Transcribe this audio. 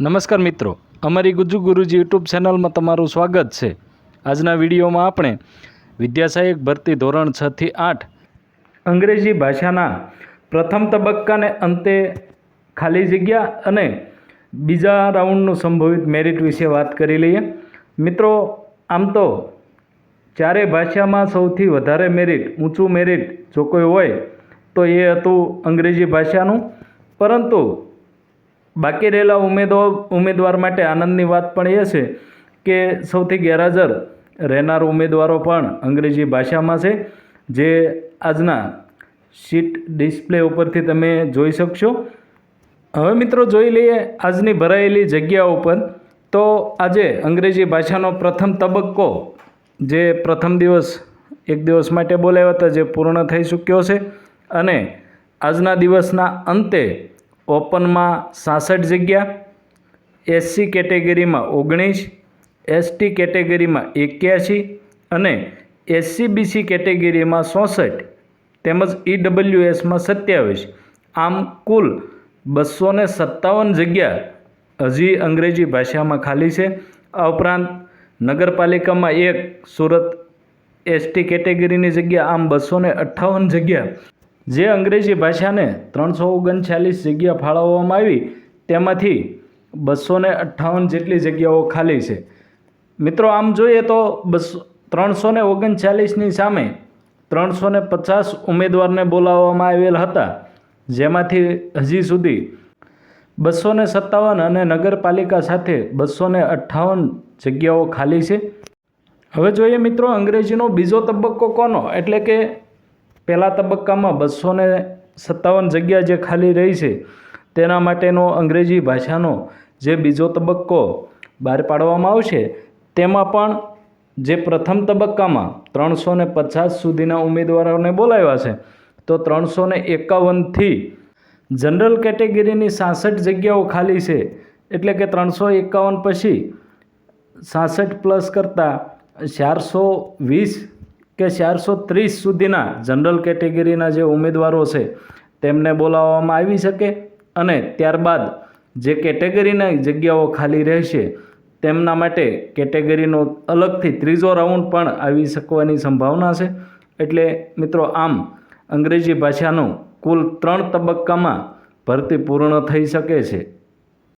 નમસ્કાર મિત્રો. અમારી ગુજુ ગુરુજી યુટ્યુબ ચેનલમાં તમારું સ્વાગત છે. આજના વિડીયોમાં આપણે વિદ્યાસહાયક ભરતી ધોરણ છથી આઠ અંગ્રેજી ભાષાના પ્રથમ તબક્કાને અંતે ખાલી જગ્યા અને બીજા રાઉન્ડનું સંભવિત મેરિટ વિશે વાત કરી લઈએ. મિત્રો, આમ તો ચારે ભાષામાં સૌથી વધારે મેરિટ, ઊંચું મેરિટ જો કોઈ હોય, તો એ હતું અંગ્રેજી ભાષાનું. પરંતુ બાકી રહેલા ઉમેદવાર ઉમેદવાર માટે આનંદની વાત પણ એ છે કે સૌથી ગેરહાજર રહેનાર ઉમેદવારો પણ અંગ્રેજી ભાષામાં છે, જે આજના શીટ ડિસ્પ્લે ઉપરથી તમે જોઈ શકશો. હવે મિત્રો જોઈ લઈએ આજની ભરાયેલી જગ્યા ઉપર. તો આજે અંગ્રેજી ભાષાનો પ્રથમ તબક્કો, જે પ્રથમ દિવસ એક દિવસ માટે બોલાવ્યા હતા, જે પૂર્ણ થઈ ચૂક્યો છે. અને આજના દિવસના અંતે ઓપનમાં સાસઠ જગ્યા, એસસી કેટેગરીમાં ઓગણીસ, એસટી કેટેગરીમાં એક્યાસી અને એસસીબીસી કેટેગરીમાં ચોસઠ તેમજ ઈડબ્લ્યુએસમાં સત્યાવીસ. આમ કુલ બસો સત્તાવન જગ્યા હજી અંગ્રેજી ભાષામાં ખાલી છે. આ ઉપરાંત નગરપાલિકામાં એક, સુરત એસટી કેટેગરીની જગ્યા, આમ બસો અઠ્ઠાવન જગ્યા જે અંગ્રેજી ભાષાને ત્રણસો ઓગણચાલીસ જગ્યા ફાળવવામાં આવી, તેમાંથી બસો ને અઠ્ઠાવન જેટલી જગ્યાઓ ખાલી છે. મિત્રો, આમ જોઈએ તો બસો ત્રણસો ને ઓગણચાલીસની સામે ત્રણસો ને પચાસ ઉમેદવારને બોલાવવામાં આવેલ હતા, જેમાંથી હજી સુધી બસો ને સત્તાવન અને નગરપાલિકા સાથે બસો ને અઠ્ઠાવન જગ્યાઓ ખાલી છે. હવે જોઈએ મિત્રો, અંગ્રેજીનો બીજો તબક્કો કોનો? એટલે કે પહેલા તબક્કામાં બસો ને સત્તાવન જગ્યા જે ખાલી રહી છે, તેના માટેનો અંગ્રેજી ભાષાનો જે બીજો તબક્કો બહાર પાડવામાં આવશે, તેમાં પણ જે પ્રથમ તબક્કામાં ત્રણસો ને પચાસ સુધીના ઉમેદવારોને બોલાવ્યા છે, તો ત્રણસો ને એકાવનથી જનરલ કેટેગરીની સાસઠ જગ્યાઓ ખાલી છે, એટલે કે ત્રણસો એકાવન પછી સાસઠ પ્લસ કરતાં ચારસો વીસ કે ચારસો ત્રીસ સુધીના જનરલ કેટેગરીના જે ઉમેદવારો છે, તેમને બોલાવવામાં આવી શકે અને ત્યારબાદ જે કેટેગરીના જગ્યાઓ ખાલી રહેશે, તેમના માટે કેટેગરીનો અલગથી ત્રીજો રાઉન્ડ પણ આવી શકવાની સંભાવના છે. એટલે મિત્રો, આમ અંગ્રેજી ભાષાનું કુલ ત્રણ તબક્કામાં ભરતી પૂર્ણ થઈ શકે છે.